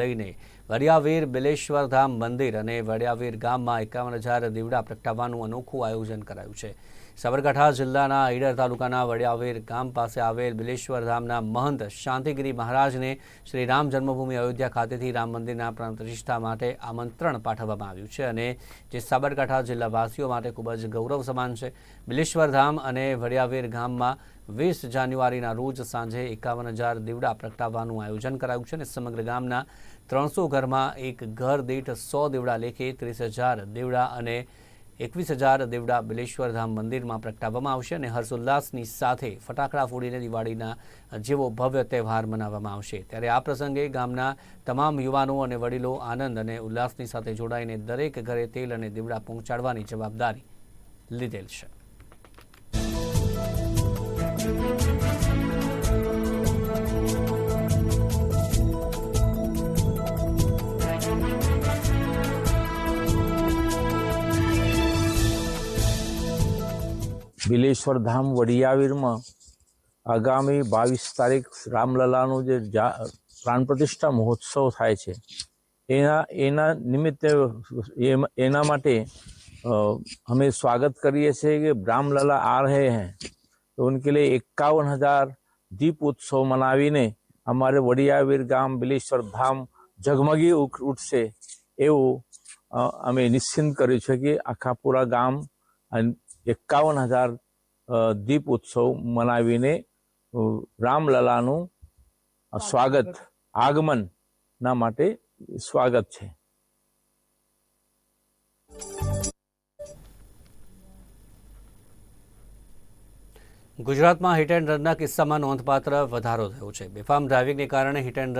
લઈને વડિયાવીર બિલેશ્વર ધામ મંદિર અને વડિયાવીર ગામમાં એકાવન હજાર દીવડા પ્રગટાવવાનું અનોખું આયોજન કરાયું છે. સાબરકાંઠા જિલ્લાના ઈડર તાલુકાના વડિયાવીર ગામ પાસે આવેલ બિલેશ્વર ધામના મહંત શાંતિગીરી મહારાજને શ્રી રામ જન્મભૂમિ અયોધ્યા ખાતેથી રામ મંદિરના પ્રાણ પ્રતિષ્ઠા માટે આમંત્રણ પાઠવવામાં આવ્યું છે અને જે સાબરકાંઠા જિલ્લાવાસીઓ માટે ખૂબ જ ગૌરવ સમાન છે. બિલેશ્વર ધામ અને વડિયાવીર ગામમાં વીસ જાન્યુઆરીના રોજ સાંજે એકાવન હજાર દીવડા પ્રગટાવવાનું આયોજન કરાયું છે અને સમગ્ર ગામના ત્રણસો ઘરમાં એક ઘર દીઠ સો દીવડા લેખે ત્રીસ હજાર દીવડા અને એકવીસ હજાર દેવડા બિલેશ્વર ધામ મંદિરમાં પ્રગટાવવામાં આવશે અને હર્ષોલ્લાસની સાથે ફટાકડા ફોડીને દિવાળીના જેવો ભવ્ય તહેવાર મનાવવામાં આવશે. ત્યારે આ પ્રસંગે ગામના તમામ યુવાનો અને વડીલો આનંદ અને ઉલ્લાસની સાથે જોડાઈને દરેક ઘરે તેલ અને દીવડા પહોંચાડવાની જવાબદારી લીધેલ છે. બિલેશ્વર ધામ વડિયાવીરમાં આગામી બાવીસ તારીખ રામલલાનું જે જા પ્રાણ પ્રતિષ્ઠા મહોત્સવ થાય છે એના એના નિમિત્તે એમ- એના માટે અ, અમે સ્વાગત કરીએ છીએ કે રામલલા આ રહે हैं तो उनके लिए इक्यावन हजार दीप उत्सव મનાવીને અમારે વડિયાવીર ગામ બિલેશ્વર ધામ ઝગમગી ઉઠ- ઉઠશે એવું અ, અમે નિશ્ચિંત કર્યું છે કે આખા પૂરા ગામ અને એકાવન હજાર દીપ ઉત્સવ મનાવીને રામલલાનું સ્વાગત. આગમન ના માટે સ્વાગત છે. ગુજરાતમાં હિટ એન્ડ રનના કિસ્સામાં નોંધપાત્ર વધારો થયો છે. બેફામ ડ્રાઇવિંગને કારણે હિટ એન્ડ